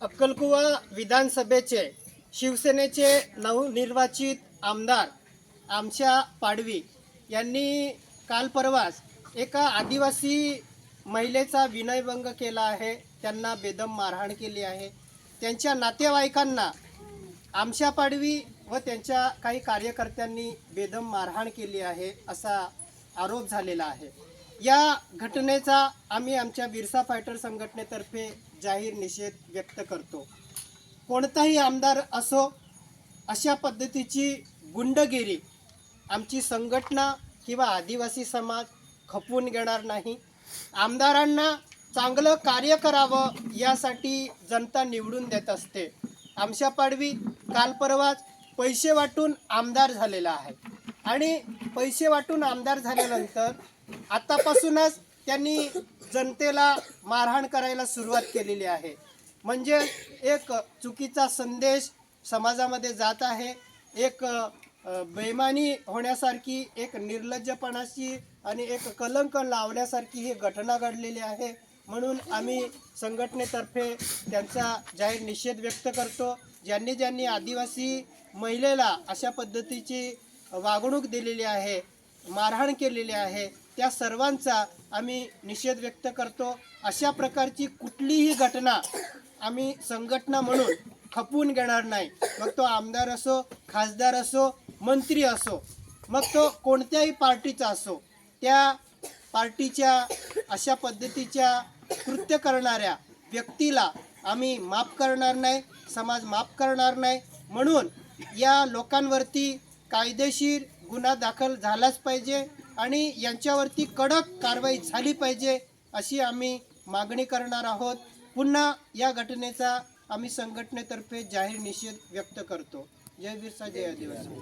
अक्कलकुवा विधानसभेचे शिवसेनेचे नवनिर्वाचित आमदार आमच्या पाडवी यांनी काल परवाच एका आदिवासी महिलेचा विनयभंग केला आहे. त्यांना बेदम मारहाण केली आहे. त्यांच्या नातेवाईकांना आमच्या पाडवी व त्यांच्या काही कार्यकर्त्यांनी बेदम मारहाण केली आहे असा आरोप झालेला आहे. या घटनेचा आम्ही आमच्या बिरसा फायटर संघटनेतर्फे जाहीर निषेध व्यक्त करतो. कोणताही आमदार असो अशा पद्धतीची गुंडगिरी आमची संघटना किंवा आदिवासी समाज खपवून घेणार नाही. आमदारांना चांगलं कार्य करावं यासाठी जनता निवडून देत असते. आमच्या पाडवी काल परवाच पैसे वाटून आमदार झालेला आहे. आणि पैसे वाटून आमदार झाल्यानंतर आतापासूनच त्यांनी जनतेला मारहाण करायला सुरुवात केलेली आहे. म्हणजे एक चुकीचा संदेश समाजामध्ये जात आहे. एक बेमानी होण्यासारखी एक निर्लज्जपणाची आणि एक कलंक लावण्यासारखी ही घटना घडलेली आहे. म्हणून आम्ही संघटनेतर्फे त्यांचा जाहीर निषेध व्यक्त करतो. ज्यांनी ज्यांनी आदिवासी महिलेला अशा पद्धतीची वागणूक दिलेली आहे मारहाण केलेली आहे त्या सर्वांचा आम्ही निषेध व्यक्त करतो. अशा प्रकारची कुठलीही घटना आम्ही संघटना म्हणून खपवून घेणार नाही. मग तो आमदार असो खासदार असो मंत्री असो मग तो कोणत्याही पार्टीचा असो त्या पार्टीच्या अशा पद्धतीच्या कृत्य करणाऱ्या व्यक्तीला आम्ही माफ करणार नाही समाज माफ करणार नाही. म्हणून या लोकांवरती कायदेशीर गुन्हा दाखल झालाच पाहिजे. आणि यांच्यावरती कडक कारवाई झाली पाहिजे अशी आम्ही मागणी करणार आहोत. पुन्हा या घटनेचा आम्ही संघटनेतर्फे जाहीर निषेध व्यक्त करतो. जय बिरसा जय आदिवासी.